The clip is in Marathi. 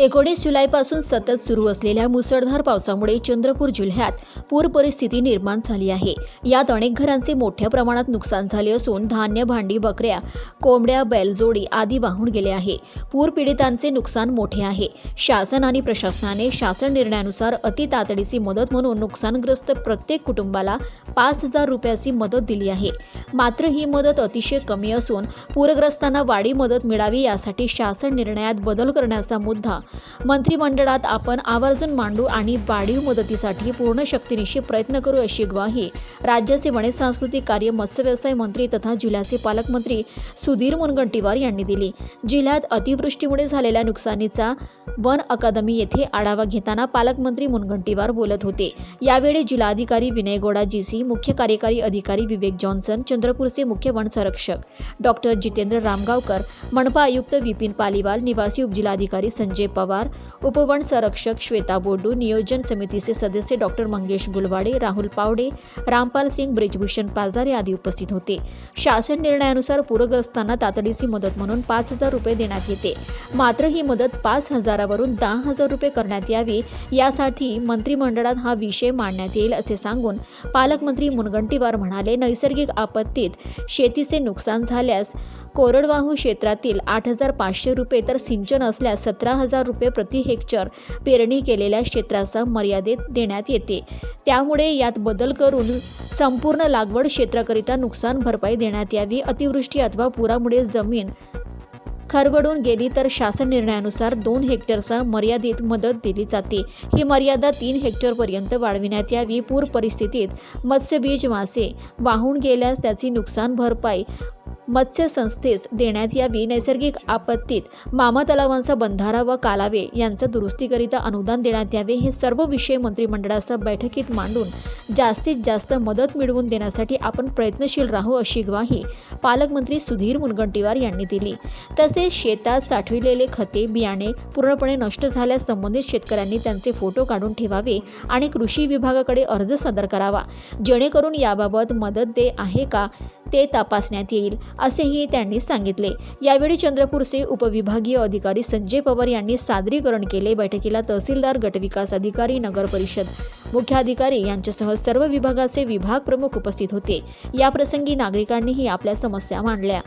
एकोणीस जुलैपासून सतत सुरू असलेल्या मुसळधार पावसामुळे चंद्रपूर जिल्ह्यात पूर परिस्थिती निर्माण झाली आहे. यात अनेक घरांचे मोठ्या प्रमाणात नुकसान झाले असून धान्य भांडी बकऱ्या कोंबड्या बैलजोडी आदी वाहून गेले आहे. पूर पीडितांचे नुकसान मोठे आहे. शासन आणि प्रशासनाने शासन निर्णयानुसार अति तातडीची मदत म्हणून नुकसानग्रस्त प्रत्येक कुटुंबाला पाच हजार रुपयाची मदत दिली आहे. मात्र ही मदत अतिशय कमी असून पूरग्रस्तांना वाढी मदत मिळावी यासाठी शासन निर्णयात बदल करण्याचा मुद्दा मंत्रिमंडळात आपण आवर्जून मांडू आणि वाढीव मदतीसाठी पूर्ण शक्तीनिशी प्रयत्न करू अशी ग्वाही राज्याचे वने सांस्कृतिक कार्य मत्स्य व्यवसाय मंत्री तथा जिल्ह्याचे पालकमंत्री सुधीर मुनगंटीवार यांनी दिली. जिल्ह्यात अतिवृष्टीमुळे झालेल्या नुकसानीचा वन अकादमी येथे आढावा घेताना पालकमंत्री मुनगंटीवार बोलत होते. यावेळी जिल्हाधिकारी विनय गोडा जीसी मुख्य कार्यकारी अधिकारी विवेक जॉन्सन चंद्रपूरचे मुख्य वन संरक्षक डॉक्टर जितेंद्र रामगावकर मनपा आयुक्त विपिन पालिवाल निवासी उपजिल्हाधिकारी संजय पवार उपवन संरक्षक श्वेता बोडू नियोजन समितीचे सदस्य डॉक्टर मंगेश गुलवाडे राहुल पावडे रामपाल सिंग ब्रिजभूषण पाजारे आदी उपस्थित होते. शासन निर्णयानुसार पूरग्रस्तांना तातडीची मदत म्हणून पाच हजार रुपये देण्यात येते. मात्र ही मदत पाच हजारावरून दहा हजार रुपये करण्यात यावी यासाठी मंत्रिमंडळात हा विषय मांडण्यात येईल असे सांगून पालकमंत्री मुनगंटीवार म्हणाले नैसर्गिक आपत्तीत शेतीचे नुकसान झाल्यास कोरडवाहू क्षेत्रातील आठ हजार पाचशे रुपये तर सिंचन असल्यास सतरा हजार रुपये प्रति हेक्टर पेरणी केलेल्या क्षेत्राचा मर्यादेत देण्यात येते. त्यामुळे यात बदल करून संपूर्ण लागवड क्षेत्राकरिता नुकसान भरपाई देण्यात यावी. अतिवृष्टी अथवा पुरामुळे जमीन खरवडून गेली तर शासन निर्णयानुसार दोन हेक्टरचा मर्यादित मदत दिली जाते. ही मर्यादा तीन हेक्टरपर्यंत वाढविण्यात यावी. पूर परिस्थितीत मत्स्यबीज मासे वाहून गेल्यास त्याची नुकसान भरपाई मत्स्य संस्थेस देण्यात यावी नैसर्गिक आपत्तीत मामा तलावांचा बंधारा व कालावे यांचा दुरुस्तीकरिता अनुदान देण्यात यावे हे सर्व विषय मंत्रिमंडळाच्या बैठकीत मांडून जास्तीत जास्त मदत मिळवून देण्यासाठी आपण प्रयत्नशील राहू अशी ग्वाही पालकमंत्री सुधीर मुनगंटीवार यांनी दिली. तसेच शेतात साठविलेले खते बियाणे पूर्णपणे नष्ट झाल्यास संबंधित शेतकऱ्यांनी त्यांचे फोटो काढून ठेवावे आणि कृषी विभागाकडे अर्ज सादर करावा. जेणेकरून याबाबत मदत दे आहे का ते तपासण्यात येईल. असेही त्यांनी सांगितले. यावेळी चंद्रपूरचे उपविभागीय अधिकारी संजय पवार यांनी सादरीकरण केले. बैठकीला तहसीलदार गटविकास अधिकारी नगर परिषद मुख्याधिकारी यांच्यासह सर्व विभागाचे विभाग प्रमुख उपस्थित होते. याप्रसंगी नागरिकांनीही आपल्या समस्या मांडल्या.